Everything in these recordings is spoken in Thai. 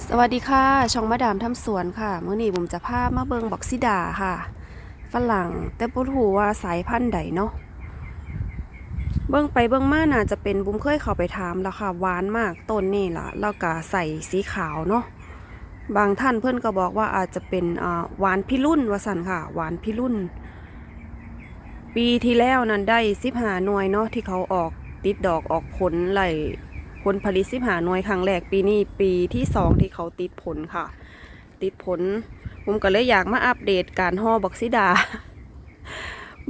สวัสดีค่ะ ช่องมาดามทำสวนค่ะเมื่อนี้ผมจะพามาเบิงบอกซิดาค่ะ ฝรั่งแต่บ่รู้ว่าสายพันธุ์ใดเนาะเบิ่งไปเบิ่งมาน่าจะเป็นบุ้มเคยเข้าไปถามแล้วค่ะหวานมากต้นนี่ล่ะแล้วก็ใส่สีขาวเนาะบางท่านเพื่อนก็บอกว่าอาจจะเป็นหวานพิรุ่นวสันค่ะหวานพิรุ่น ปีที่แล้วนั้นได้สิบหาหน่วยเนาะที่เขาออกติดดอกออกผลไหล ผลผลิตสิบหาหน่วยครั้งแรกปีนี้ปีที่สองที่เขาติดผลค่ะ ติดผลผมก็เลยอยากมาอัปเดตการห่อบักซิดา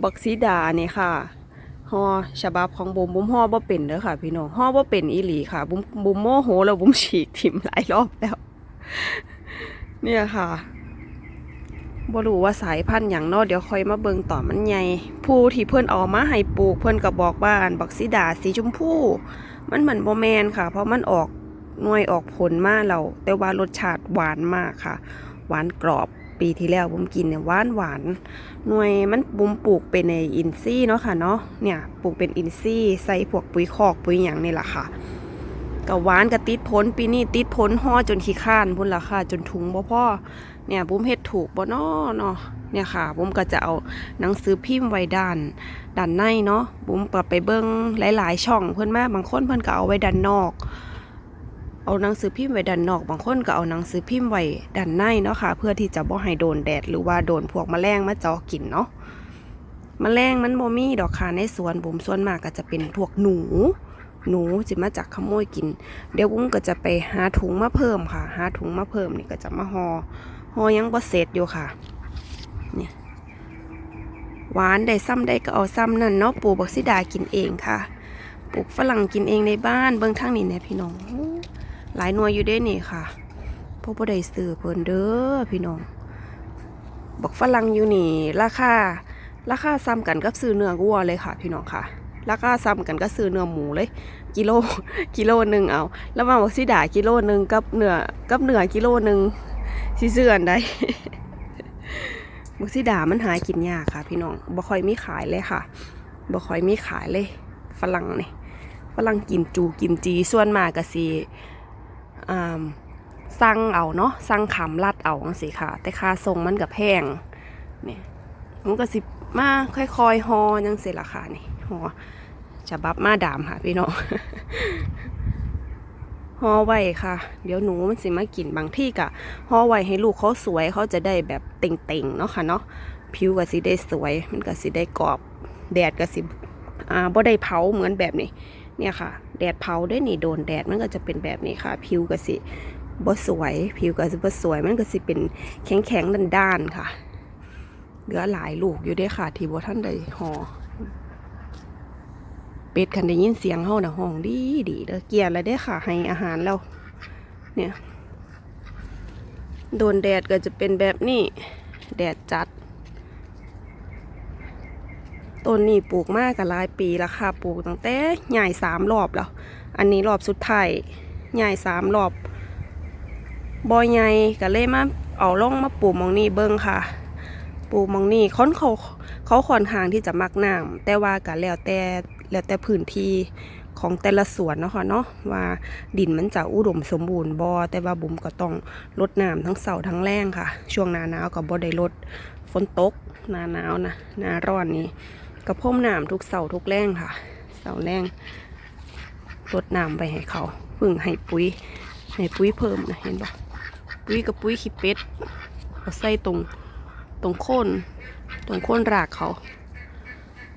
บักซิดาเนี่ยค่ะห่อฉบับของบุมบุมห่อบ่เป็นเด้อค่ะพี่น้องห่อบ่เป็นอีหลีค่ะบุมบุมโมโหแล้วบุมฉีกทิมหลายรอบแล้ว เนี่ยค่ะบ่รู้ว่าสายพันธุ์อย่างนอเดี๋ยวค่อยมาเบิงต่อมันใหญ่ผู้ที่เพิ่อนเอามาให้ปลูกเพิ่อนก็บอกว่าอันบักซิดาสีชมพู มันเหมือนโบแมนค่ะ เพราะมันออกหน่วยออกผลมาเราแต่ว่ารสชาติหวานมากค่ะ หวานกรอบปีที่แล้วผมกินเนี่ยหวานหวานหน่วยมันบุมปลูกเป็นในอินซี่เนาะค่ะเนาะเนี่ยปลูกเป็นอินซี่ใส่พวกปุ๋ยคอกปุ๋ยอย่างนี่แหละค่ะ กับหวานกับติดผลปีนี้ติดผลห่อจนขี้ข้านพุ่นละค่ะจนถุงบ่พ่อเนี่ยบุ้มเฮ็ดถูกบ่เนาะเนาะเนี่ยค่ะบุ้มก็จะเอาหนังสือพิมพ์ไว้ด้านด้านในเนาะบุ้มก็ไปเบิ้งหลาย ๆ ช่องเพื่อนแม่บางคนเพื่อนก็เอาไว้ด้านนอก เอาหนังสือพิมพ์ไว้ด้านนอก บางคนก็เอาหนังสือพิมพ์ไว้ด้านในเนาะค่ะ เพื่อที่จะบ่ให้โดนแดดหรือว่าโดนพวกแมลงมาจาะกินเนาะแมลงมันบ่มีดอกค่ะในสวนบุ้มส่วนมากก็จะเป็นพวกหนู หนูจะมาจากขโมยกิน เดี๋ยวบุ้มก็จะไปหาถุงมาเพิ่มค่ะหาถุงมาเพิ่มนี่ก็จะมาหอ่อห่อยังบ่เสร็จอยู่ค่ะนี่หวานได้ซ้ำได้ก็เอาซ้ำนั่นเนาะปลูกบักซิดากินเองค่ะปลูกฝรั่งกินเองในบ้านเบิ่งทางนี้เนี่ยพี่น้อง หลายหน่วยอยู่ด้นี่ค่ะพวกบ่ได้ซื้อเพิ่นเด้อพี่น้องบักฝรั่งอยู่นี่ ราคาราคาซ้ำกันกับซื้อเนื้อวัวเลยค่ะ พี่น้องค่ะ ราคาซ้ำกันก็ซื้อเนื้อหมูเลย กิโลกิโลหนึ่งเอา แล้วมาบักซิดากิโลหนึ่งกับเนื้อกับเนื้อกิโลหนึ่งสิซื้อนใดบักซิดามันหากินยากค่ะ พี่น้องบ่ค่อยมีขายเลยค่ะบ่ค่อยมีขายเลยฝรั่งนี่ฝรั่งกินจูกินจีส่วนมากก็สิอ่าสั่งเอาเนาะสั่งขำลัดเอาจังซี่ค่ะ แต่ค่าส่งมันก็แพงเนี่ยมันก็สิมาค่อยๆฮอจังซี่ล่ะค่ะนี่ ฮอฉบับมาดามค่ะพี่น้องห่อไว้ค่ะ เดี๋ยวหนูมันสิมากินบางที่กะห่อไว้ให้ลูกเขาสวยเขาจะได้แบบเต่งๆเนาะค่ะเนาะผิวก็สิได้สวย มันก็สิได้กรอบ แดดก็สิอ่าบ่ได้เผาเหมือนแบบนี้ เนี่ยค่ะ แดดเผาได้นี่โดนแดดมันก็จะเป็นแบบนี้ค่ะ ผิวก็สิบ่สวย ผิวก็สิบ่สวยมันก็สิเป็นแข็งๆด้านๆค่ะ เหลือหลายลูกอยู่ด้วยค่ะ ที่บ่ท่านได้ห่อ เป็ดคันได้ยินเสียงเฮาน่ะห้องดีดีเด้อเกลียรแล้วได้ค่ะ ให้อาหารแล้ว เนี่ย โดนแดดก็จะเป็นแบบนี้ แดดจัด ต้นนี้ปลูกมากกับหลายปีแล้วค่ะ ปลูกตั้งแต่ใหญ่สามรอบแล้ว อันนี้รอบสุดท้ายใหญ่สามรอบบอยใหญ่ก็เลยมาเอาล่องมาปลูกมองนี้เบิ้งค่ะ ปลูกมองนี้ค้นเขาเขาค่อนข้างที่จะมักน้ำแต่ว่าก็แล้วแต่ แล้วแต่พื้นที่ของแต่ละสวนเนาะค่ะเนาะว่าดินมันจะอุดมสมบูรณ์บ่แต่ว่าบุ๋มก็ต้องลดน้ำทั้งเสาทั้งแรงค่ะ ช่วงหน้าหนาวก็บ่ได้ลดฝนตกหน้าหนาวนะหน้าร้อนนี้ก็พ่มน้ำทุกเสาทุกแรงค่ะ เสาแรงลดน้ำไปให้เขาพึ่งให้ปุ๋ยให้ปุ๋ยเพิ่มนะเห็นบ่ปุ๋ยกับปุ๋ยขี้เป็ดก็ใส่ตรงตรงโคนตรงโคนรากเขา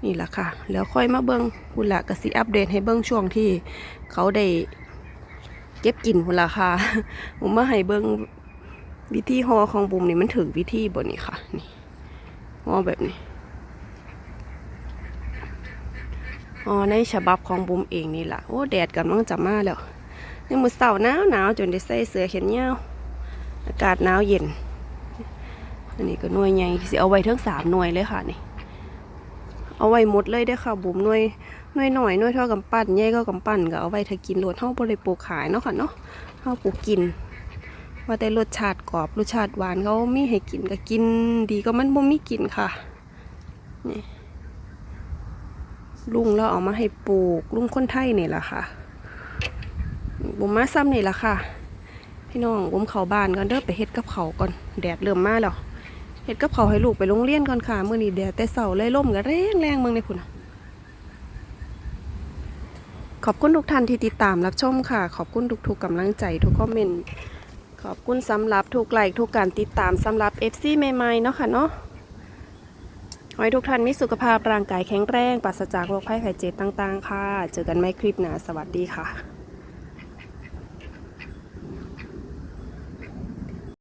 นี่แหละค่ะ แล้วค่อยมาเบิ้งหุ่นละกสิอัปเดตให้เบิ้งช่วงที่เขาได้เก็บกินหุ่นละค่ะผมมาให้เบิ้งวิธีหอของบุมนี่มันถึงวิธีบนนี่ค่ะนี่ห่อแบบนี้ห่อในฉบับของบุมเองนี่แหละโอ้แดดกำลังจะมาแล้วในมือเสาหนาวหนาวจนได้ใส่เสื้อแขนยาวอากาศหนาวเย็นอันนี้ก็หน่วยใหญ่สิเอาไว้ทั้งสามหน่วยเลยค่ะนี่ เอาไว้หมดเลยเด้อค่ะบุ๋มหน่วยหน่วยหน่อยหน่วยเท่ากับปั้นใหญ่ก็กับปั้นก็เอาไว้ถ้ากินรสเฮาบ่ได้ปลูกขายเนาะค่ะเนาะเฮาปลูกกิน ว่าแต่รสชาติกรอบรสชาติหวานเขาไมีให้กินก็กิน ดีก็มันบ่มีกินค่ะนี่ลุงแล้วเอามาให้ปลูกลุงคนไทยนี่แหละค่ะบุ๋มมาซ้ำนี่แหละค่ะ พี่น้องบุมเขาบ้านก่อนเด้อไปเฮ็ดกับเขาก่อนแดดเริ่มมาแล้ว เฮ็ดกับเขาให้ลูกไปโรงเรียนก่อนค่ะมื้อนี้แดดแต่เช้าเลยลมก็แรงแรงเมืองในพุ่นน่ะขอบคุณทุกท่านที่ติดตามรับชมค่ะ ขอบคุณทุกๆกำลังใจทุกคอมเมนต์ขอบคุณสำหรับทุกไลค์ทุกการติดตามสำหรับ FC ใหม่ๆเนาะค่ะเนาะขอให้ทุกท่านมีสุขภาพร่างกายแข็งแรงปราศจากโรคภัยไข้เจ็บต่างๆ ค่ะ เจอกันใหม่คลิปหน้าสวัสดีค่ะ